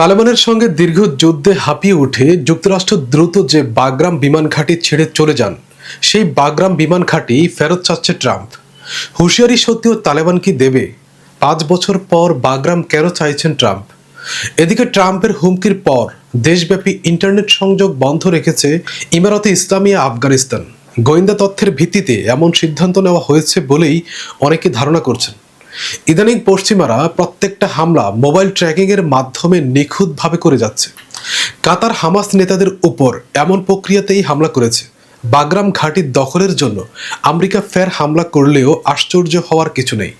তালেবানের সঙ্গে দীর্ঘ যুদ্ধে হাঁপিয়ে উঠে যুক্তরাষ্ট্র দ্রুত যে বাগরাম বিমান ঘাঁটি ছেড়ে চলে যান, সেই বাগরাম বিমান ঘাঁটি ফেরত চাচ্ছে ট্রাম্প। হুঁশিয়ারি সত্ত্বেও তালেবান কি দেবে? পাঁচ বছর পর বাগরাম কেন চাইছেন ট্রাম্প? এদিকে ট্রাম্পের হুমকির পর দেশব্যাপী ইন্টারনেট সংযোগ বন্ধ রেখেছে ইমারতে ইসলামিয়া আফগানিস্তান। গোয়েন্দা তথ্যের ভিত্তিতে এমন সিদ্ধান্ত নেওয়া হয়েছে বলেই অনেকে ধারণা করছেন। ইদানিং পশ্চিমারা প্রত্যেকটা হামলা মোবাইল ট্র্যাকিংয়ের মাধ্যমে নিখুঁতভাবে করে যাচ্ছে। কাতার হামাস নেতাদের উপর এমন প্রক্রিয়াতেই হামলা করেছে। বাগরাম ঘাঁটি দখলের জন্য আমেরিকা ফের হামলা করলেও আশ্চর্য হওয়ার কিছু নেই।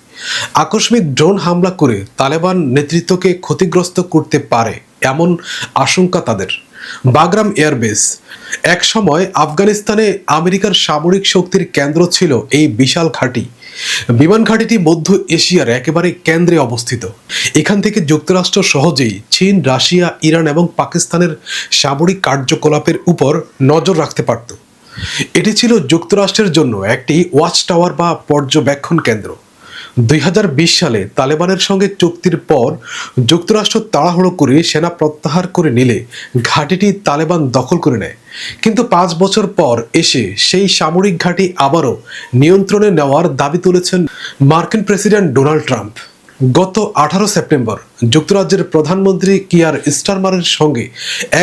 আকস্মিক ড্রোন হামলা করে তালেবান নেতৃত্বকে ক্ষতিগ্রস্ত করতে পারে এমন আশঙ্কা তাদের। বাগরাম এয়ারবেস এক সময় আফগানিস্তানে আমেরিকার সামরিক শক্তির কেন্দ্র ছিল এই বিশাল ঘাঁটি। বিমান ঘাঁটিটি মধ্য এশিয়ার একেবারে কেন্দ্রে অবস্থিত। এখান থেকে যুক্তরাষ্ট্র সহজেই চীন, রাশিয়া, ইরান এবং পাকিস্তানের সামরিক কার্যকলাপের উপর নজর রাখতে পারত। এটি ছিল যুক্তরাষ্ট্রের জন্য একটি ওয়াচ টাওয়ার বা পর্যবেক্ষণ কেন্দ্র। দুই হাজার বিশ সালে তালেবানের সঙ্গে চুক্তির পর যুক্তরাষ্ট্র তাড়াহুড়ো করে সেনা প্রত্যাহার করে নিলে ঘাঁটিটি তালেবান দখল করে নেয়। কিন্তু পাঁচ বছর পর এসে সেই সামরিক ঘাঁটি আবারও নিয়ন্ত্রণে নেওয়ার দাবি তুলেছেন মার্কিন প্রেসিডেন্ট ডোনাল্ড ট্রাম্প। গত আঠারো সেপ্টেম্বর যুক্তরাজ্যের প্রধানমন্ত্রী কিয়ার স্টারমারের সঙ্গে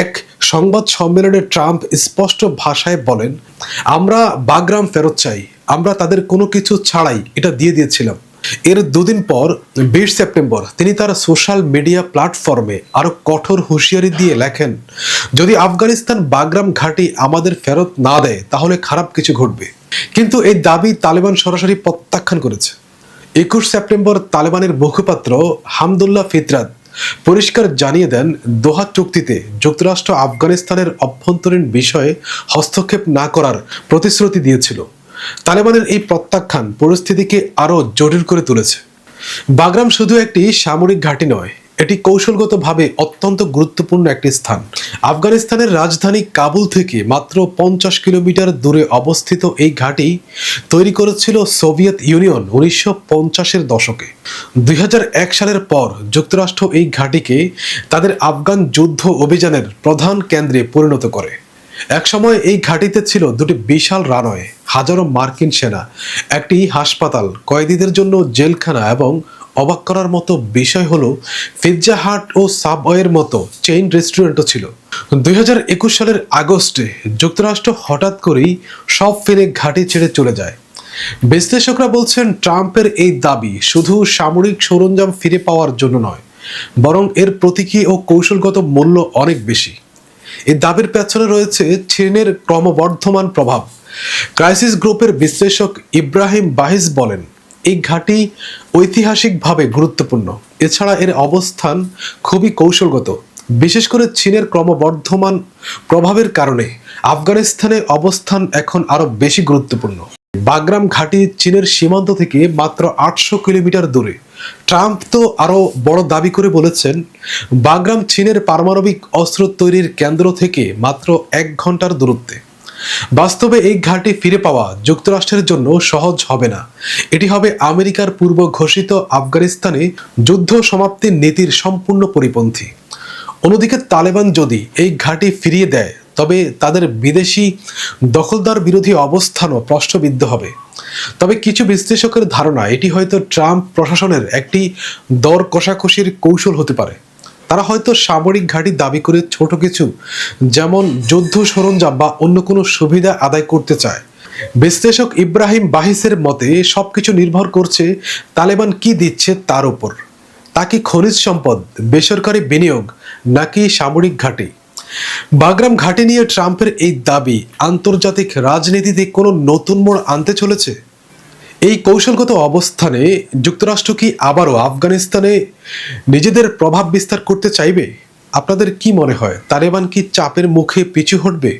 এক সংবাদ সম্মেলনে ট্রাম্প স্পষ্ট ভাষায় বলেন, আমরা বাগরাম ফেরত চাই। আমরা তাদের কোনো কিছু ছাড়াই এটা দিয়ে দিয়েছিলাম। এর দুদিন পর, বিশ সেপ্টেম্বর, তিনি তার সোশ্যাল মিডিয়া প্ল্যাটফর্মে আরও কঠোর হুঁশিয়ারি দিয়ে লেখেন, যদি আফগানিস্তান বাগরাম ঘাঁটি আমাদের ফেরত না দেয়, তাহলে খারাপ কিছু ঘটবে। কিন্তু এই দাবি তালেবান সরাসরি প্রত্যাখ্যান করেছে। একুশ সেপ্টেম্বর তালেবানের মুখপাত্র হামদুল্লাহ ফিতরাত পরিষ্কার জানিয়ে দেন, দোহা চুক্তিতে যুক্তরাষ্ট্র আফগানিস্তানের অভ্যন্তরীণ বিষয়ে হস্তক্ষেপ না করার প্রতিশ্রুতি দিয়েছিল। তালেবানের এই প্রত্যাখ্যান পরিস্থিতিকে আরও জটিল করে তুলেছে। বাগরাম শুধু একটি সামরিক ঘাঁটি নয়, এটি কৌশলগতভাবে অত্যন্ত গুরুত্বপূর্ণ একটি স্থান। আফগানিস্তানের রাজধানী কাবুল থেকে মাত্র পঞ্চাশ কিলোমিটার দূরে অবস্থিত এই ঘাঁটি তৈরি করেছিল সোভিয়েত ইউনিয়ন উনিশশো পঞ্চাশের দশকে। দুই হাজার এক সালের পর যুক্তরাষ্ট্র এই ঘাঁটিকে তাদের আফগান যুদ্ধ অভিযানের প্রধান কেন্দ্রে পরিণত করে। একসময় এই ঘাঁটিতে ছিল দুটি বিশাল রানওয়ে। হাজারো মার্কিন সেনা, একটি হাসপাতাল, কয়েদিদের জন্য জেলখানা এবং অবাক করার মতো বিষয় হলো পিৎজা হাট ও সাবওয়ের মতো চেইন রেস্টুরেন্টও ছিল। দু হাজার একুশ সালের আগস্টে যুক্তরাষ্ট্র হঠাৎ করেই সব ফেলে ঘাঁটি ছেড়ে চলে যায়। বিশ্লেষকরা বলছেন ট্রাম্পের এই দাবি শুধু সামরিক সরঞ্জাম ফিরে পাওয়ার জন্য নয়, বরং এর প্রতীকী ও কৌশলগত মূল্য অনেক বেশি। দাবির পেছনে রয়েছে চীনের ক্রমবর্ধমান প্রভাব। ক্রাইসিস গ্রুপের বিশ্লেষক ইব্রাহিম বাহিস বলেন, এই ঘাঁটি ঐতিহাসিকভাবে গুরুত্বপূর্ণ। এছাড়া এর অবস্থান খুবই কৌশলগত। বিশেষ করে চীনের ক্রমবর্ধমান প্রভাবের কারণে আফগানিস্তানে অবস্থান এখন আরও বেশি গুরুত্বপূর্ণ। বাগরাম ঘাঁটি চীনের সীমান্ত থেকে মাত্র আটশো কিলোমিটার দূরে। ট্রাম্প তো আরও বড় দাবি করে বলেছেন, বাগরাম চীনের পারমাণবিক অস্ত্র তৈরির কেন্দ্র থেকে মাত্র এক ঘণ্টার দূরত্বে। বাস্তবে এই ঘাঁটি ফিরে পাওয়া যুক্তরাষ্ট্রের জন্য সহজ হবে না। এটি হবে আমেরিকার পূর্ব ঘোষিত আফগানিস্তানে যুদ্ধ সমাপ্তির নীতির সম্পূর্ণ পরিপন্থী। অন্যদিকে তালেবান যদি এই ঘাঁটি ফিরিয়ে দেয় তবে তাদের বিদেশি দখলদার বিরোধী অবস্থানও প্রশ্নবিদ্ধ হবে। তবে কিছু বিশ্লেষকের ধারণা, এটি হয়তো ট্রাম্প প্রশাসনের একটি দর কষাকষির কৌশল হতে পারে। তারা হয়তো সামরিক ঘাঁটি দাবি করে ছোট কিছু, যেমন যুদ্ধ সরঞ্জাম বা অন্য কোনো সুবিধা আদায় করতে চায়। বিশ্লেষক ইব্রাহিম বাহিসের মতে সব কিছু নির্ভর করছে তালেবান কি দিচ্ছে তার উপর। তা কি খনিজ সম্পদ, বেসরকারি বিনিয়োগ নাকি সামরিক ঘাঁটি? বাগরাম ঘাটে নিয়ে ট্রাম্পের এই দাবি আন্তর্জাতিক রাজনীতিতে কোনো নতুন মোড় আনতে চলেছে? এই কৌশলগত অবস্থানে যুক্তরাষ্ট্র কি আবারও আফগানিস্তানে নিজেদের প্রভাব বিস্তার করতে চাইবে? আপনাদের কি মনে হয়? তালেবান কি চাপের মুখে পিছু হটবে?